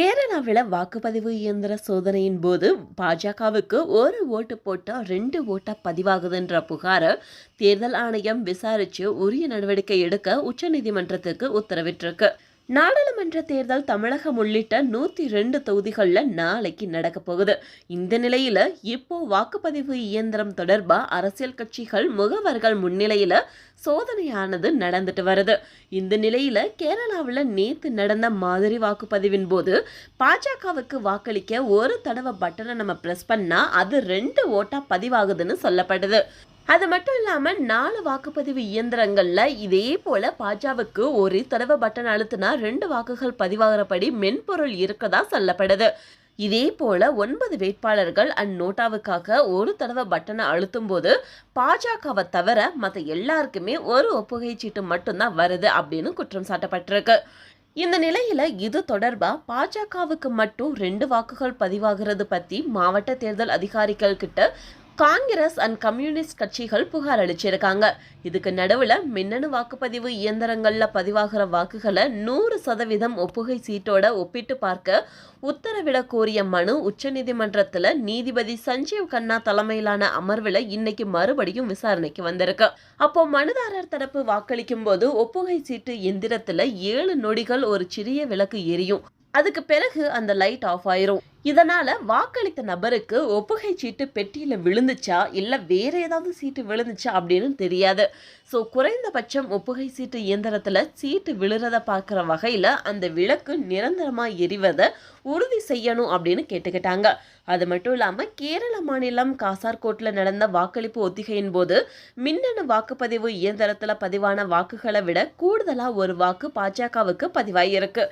கேரளாவில் வாக்குப்பதிவு இயந்திர சோதனையின் போது பாஜகவுக்கு ஒரு ஓட்டு போட்டால் ரெண்டு ஓட்டா பதிவாகுதுன்ற புகாரை தேர்தல் ஆணையம் விசாரித்து உரிய நடவடிக்கை எடுக்க உச்சநீதிமன்றத்துக்கு உத்தரவிட்டிருக்கு. நாடாளுமன்ற தேர்தல் தமிழகம் உள்ளிட்ட நூற்றி ரெண்டு தொகுதிகளில் நாளைக்கு நடக்க போகுது. இந்த நிலையில் இப்போ வாக்குப்பதிவு இயந்திரம் தொடர்பாக அரசியல் கட்சிகள் முகவர்கள் முன்னிலையில் சோதனையானது நடந்துட்டு வருது. இந்த நிலையில் கேரளாவில் நேற்று நடந்த மாதிரி வாக்குப்பதிவின் போது பாஜகவுக்கு வாக்களிக்க ஒரு தடவை பட்டனை நம்ம ப்ரெஸ் பண்ணால் அது ரெண்டு ஓட்டாக பதிவாகுதுன்னு சொல்லப்படுது. அது மட்டும் இல்லாமல் நாலு வாக்குப்பதிவு இயந்திரங்களில் இதே போல பாஜகவுக்கு ஒரு தடவை பட்டன் அழுத்தினா ரெண்டு வாக்குகள் பதிவாகிறபடி மென்பொருள் இருக்கதா சொல்லப்படுது. இதே போல ஒன்பது வேட்பாளர்கள் அந்நோட்டாவுக்காக ஒரு தடவை பட்டனை அழுத்தும் போது பாஜகவை தவிர மற்ற எல்லாருக்குமே ஒரு ஒப்புகை சீட்டு மட்டும்தான் வருது அப்படின்னு குற்றம் சாட்டப்பட்டிருக்கு. இந்த நிலையில இது தொடர்பா பாஜகவுக்கு மட்டும் ரெண்டு வாக்குகள் பதிவாகிறது பத்தி மாவட்ட தேர்தல் அதிகாரிகள் கிட்ட காங்கிரஸ் அண்ட் கம்யூனிஸ்ட் கட்சிகள் புகார் அளிச்சிருக்காங்க. இதுக்கு நடுவில் மின்னணு வாக்குப்பதிவு இயந்திரங்களில் பதிவாகிற வாக்குகளை நூறு சதவீதம் ஒப்புகை சீட்டோட ஒப்பிட்டு பார்க்க உத்தரவிட கோரிய மனு உச்சநீதிமன்றத்தில் நீதிபதி சஞ்சீவ் கண்ணா தலைமையிலான அமர்வில் இன்னைக்கு மறுபடியும் விசாரணைக்கு வந்திருக்கு. அப்போ மனுதாரர் தரப்பு வாக்களிக்கும் போது ஒப்புகை சீட்டு எந்திரத்தில் ஏழு நொடிகள் ஒரு சிறிய விளக்கு எரியும். அதுக்கு பிறகு அந்த லைட் ஆஃப் ஆயிரும். இதனால வாக்களித்த நபருக்கு ஒப்புகை சீட்டு பெட்டியில விழுந்துச்சா இல்ல வேற ஏதாவது சீட்டு விழுந்துச்சா அப்படின்னு தெரியாது. ஸோ குறைந்தபட்சம் ஒப்புகை சீட்டு இயந்திரத்துல சீட்டு விழுறத பார்க்குற வகையில அந்த விளக்கு நிரந்தரமா எரிவதை உறுதி செய்யணும் அப்படின்னு கேட்டுக்கிட்டாங்க. அது மட்டும் இல்லாம கேரள மாநிலம் காசார்கோட்ல நடந்த வாக்களிப்பு ஒத்திகையின் போது மின்னணு வாக்குப்பதிவு இயந்திரத்துல பதிவான வாக்குகளை விட கூடுதலா ஒரு வாக்கு பாஜகவுக்கு பதிவாயிருக்கு.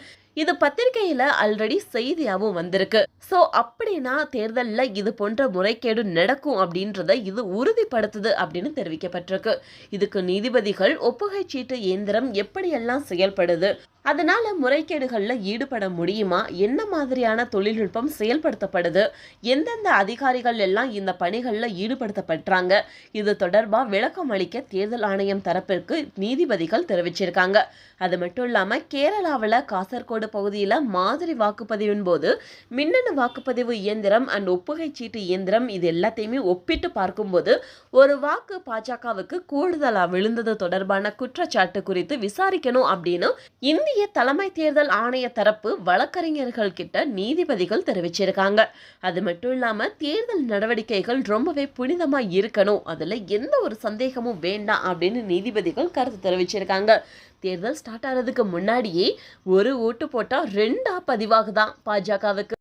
இது பத்திரிகையில ஆல்ரெடி செய்தியாகவும் வந்திருக்கு. ஸோ அப்படின்னா தேர்தலில் இது போன்ற முறைகேடு நடக்கும் அப்படின்றத இது உறுதிப்படுத்துது அப்படின்னு தெரிவிக்கப்பட்டிருக்கு. இதுக்கு நீதிபதிகள் ஒப்புகை சீட்டு இயந்திரம் எப்படியெல்லாம் செயல்படுது அதனால முறைகேடுகளில் ஈடுபட முடியுமா? என்ன மாதிரியான தொழில்நுட்பம் செயல்படுத்தப்படுது? எந்தெந்த அதிகாரிகள் எல்லாம் இந்த பணிகளில் ஈடுபடுத்தப்படுறாங்க? இது தொடர்பாக விளக்கம் அளிக்க தேர்தல் ஆணையம் தரப்பிற்கு நீதிபதிகள் தெரிவிச்சிருக்காங்க. அது மட்டும் இல்லாமல் கேரளாவில் காசர்கோடு பகுதியில் மாதிரி வாக்குப்பதிவின் போது மின்னணு வாக்குப்பதிவு இயந்திரம் அண்ட் ஒப்புகை சீட்டு இயந்திரம் இது எல்லாத்தையுமே ஒப்பிட்டு பார்க்கும்போது ஒரு வாக்கு பாஜகவுக்கு கூடுதலாக விழுந்தது தொடர்பான குற்றச்சாட்டு குறித்து விசாரிக்கணும் அப்படின்னு இந்திய தலைமை தேர்தல் ஆணைய தரப்பு வழக்கறிஞர்கள் கிட்ட நீதிபதிகள் தெரிவிச்சிருக்காங்க. அது மட்டும் இல்லாம தேர்தல் நடவடிக்கைகள் ரொம்பவே புனிதமா இருக்கணும். அதுல எந்த ஒரு சந்தேகமும் வேண்டாம் அப்படின்னு நீதிபதிகள் கருத்து தெரிவிச்சிருக்காங்க. தேர்தல் ஸ்டார்ட் ஆகிறதுக்கு முன்னாடியே ஒரு ஓட்டு போட்டால் ரெண்டா பதிவாகுதான் பாஜகவுக்கு.